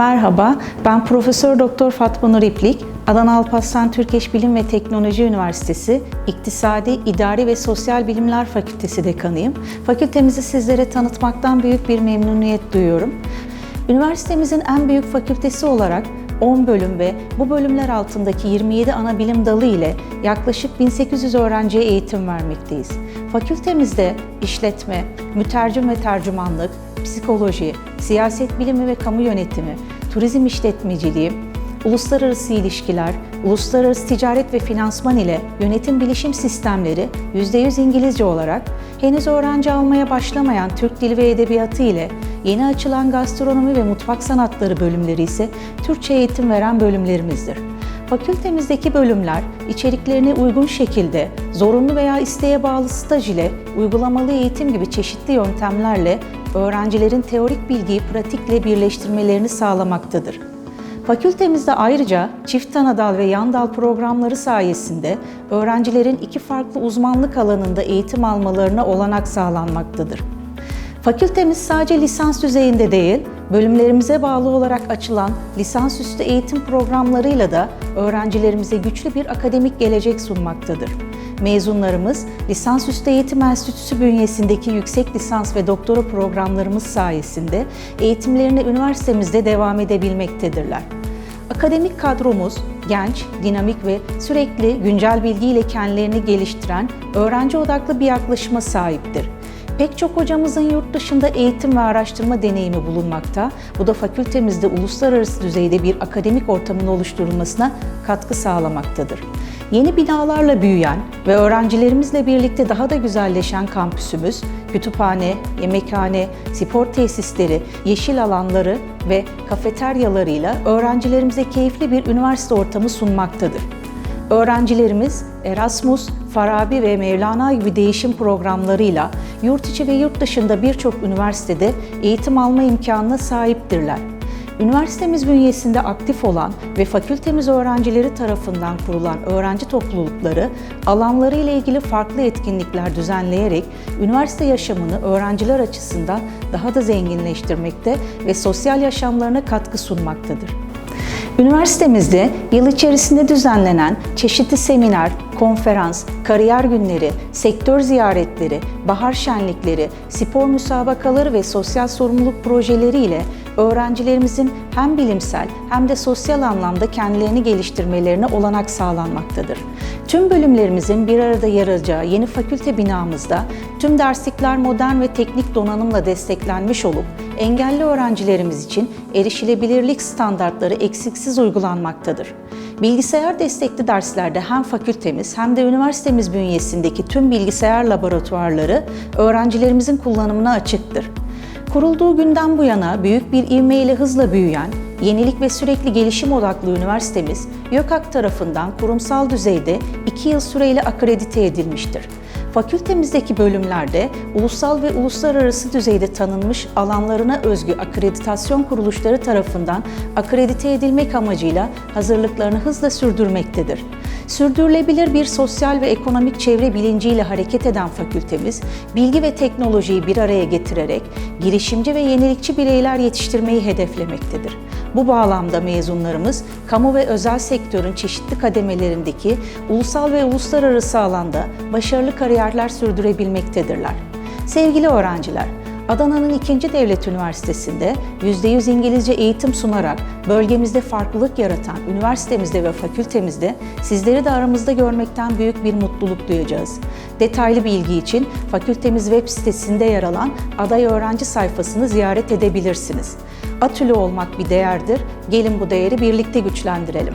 Merhaba, ben Profesör Doktor Fatma Nur İplik, Adana Alparslan Türkeş Bilim ve Teknoloji Üniversitesi İktisadi, İdari ve Sosyal Bilimler Fakültesi dekanıyım. Fakültemizi sizlere tanıtmaktan büyük bir memnuniyet duyuyorum. Üniversitemizin en büyük fakültesi olarak 10 bölüm ve bu bölümler altındaki 27 ana bilim dalı ile yaklaşık 1800 öğrenciye eğitim vermekteyiz. Fakültemizde işletme, mütercim ve tercümanlık, psikoloji, siyaset bilimi ve kamu yönetimi, turizm işletmeciliği, uluslararası ilişkiler, uluslararası ticaret ve finansman ile yönetim bilişim sistemleri %100 İngilizce olarak henüz öğrenci almaya başlamayan Türk Dili ve Edebiyatı ile yeni açılan gastronomi ve mutfak sanatları bölümleri ise Türkçe eğitim veren bölümlerimizdir. Fakültemizdeki bölümler içeriklerine uygun şekilde zorunlu veya isteğe bağlı staj ile uygulamalı eğitim gibi çeşitli yöntemlerle öğrencilerin teorik bilgiyi pratikle birleştirmelerini sağlamaktadır. Fakültemizde ayrıca çift ana dal ve yan dal programları sayesinde öğrencilerin iki farklı uzmanlık alanında eğitim almalarına olanak sağlanmaktadır. Fakültemiz sadece lisans düzeyinde değil, bölümlerimize bağlı olarak açılan lisansüstü eğitim programlarıyla da öğrencilerimize güçlü bir akademik gelecek sunmaktadır. Mezunlarımız lisansüstü eğitim enstitüsü bünyesindeki yüksek lisans ve doktora programlarımız sayesinde eğitimlerine üniversitemizde devam edebilmektedirler. Akademik kadromuz genç, dinamik ve sürekli güncel bilgiyle kendilerini geliştiren, öğrenci odaklı bir yaklaşıma sahiptir. Pek çok hocamızın yurt dışında eğitim ve araştırma deneyimi bulunmakta. Bu da fakültemizde uluslararası düzeyde bir akademik ortamın oluşturulmasına katkı sağlamaktadır. Yeni binalarla büyüyen ve öğrencilerimizle birlikte daha da güzelleşen kampüsümüz, kütüphane, yemekhane, spor tesisleri, yeşil alanları ve kafeteryalarıyla öğrencilerimize keyifli bir üniversite ortamı sunmaktadır. Öğrencilerimiz Erasmus, Farabi ve Mevlana gibi değişim programlarıyla yurt içi ve yurt dışında birçok üniversitede eğitim alma imkanına sahiptirler. Üniversitemiz bünyesinde aktif olan ve fakültemiz öğrencileri tarafından kurulan öğrenci toplulukları alanları ile ilgili farklı etkinlikler düzenleyerek üniversite yaşamını öğrenciler açısından daha da zenginleştirmekte ve sosyal yaşamlarına katkı sunmaktadır. Üniversitemizde yıl içerisinde düzenlenen çeşitli seminer, konferans, kariyer günleri, sektör ziyaretleri, bahar şenlikleri, spor müsabakaları ve sosyal sorumluluk projeleri ile öğrencilerimizin hem bilimsel hem de sosyal anlamda kendilerini geliştirmelerine olanak sağlanmaktadır. Tüm bölümlerimizin bir arada yer alacağı yeni fakülte binamızda tüm derslikler modern ve teknik donanımla desteklenmiş olup engelli öğrencilerimiz için erişilebilirlik standartları eksiksiz uygulanmaktadır. Bilgisayar destekli derslerde hem fakültemiz hem de üniversitemiz bünyesindeki tüm bilgisayar laboratuvarları öğrencilerimizin kullanımına açıktır. Kurulduğu günden bu yana büyük bir ivmeyle hızla büyüyen, yenilik ve sürekli gelişim odaklı üniversitemiz, YÖKAK tarafından kurumsal düzeyde 2 yıl süreyle akredite edilmiştir. Fakültemizdeki bölümlerde ulusal ve uluslararası düzeyde tanınmış alanlarına özgü akreditasyon kuruluşları tarafından akredite edilmek amacıyla hazırlıklarını hızla sürdürmektedir. Sürdürülebilir bir sosyal ve ekonomik çevre bilinciyle hareket eden fakültemiz, bilgi ve teknolojiyi bir araya getirerek girişimci ve yenilikçi bireyler yetiştirmeyi hedeflemektedir. Bu bağlamda mezunlarımız, kamu ve özel sektörün çeşitli kademelerindeki ulusal ve uluslararası alanda başarılı kariyerler sürdürebilmektedirler. Sevgili öğrenciler, Adana'nın 2. Devlet Üniversitesi'nde %100 İngilizce eğitim sunarak bölgemizde farklılık yaratan üniversitemizde ve fakültemizde sizleri de aramızda görmekten büyük bir mutluluk duyacağız. Detaylı bilgi için fakültemiz web sitesinde yer alan aday öğrenci sayfasını ziyaret edebilirsiniz. Atülü olmak bir değerdir. Gelin bu değeri birlikte güçlendirelim.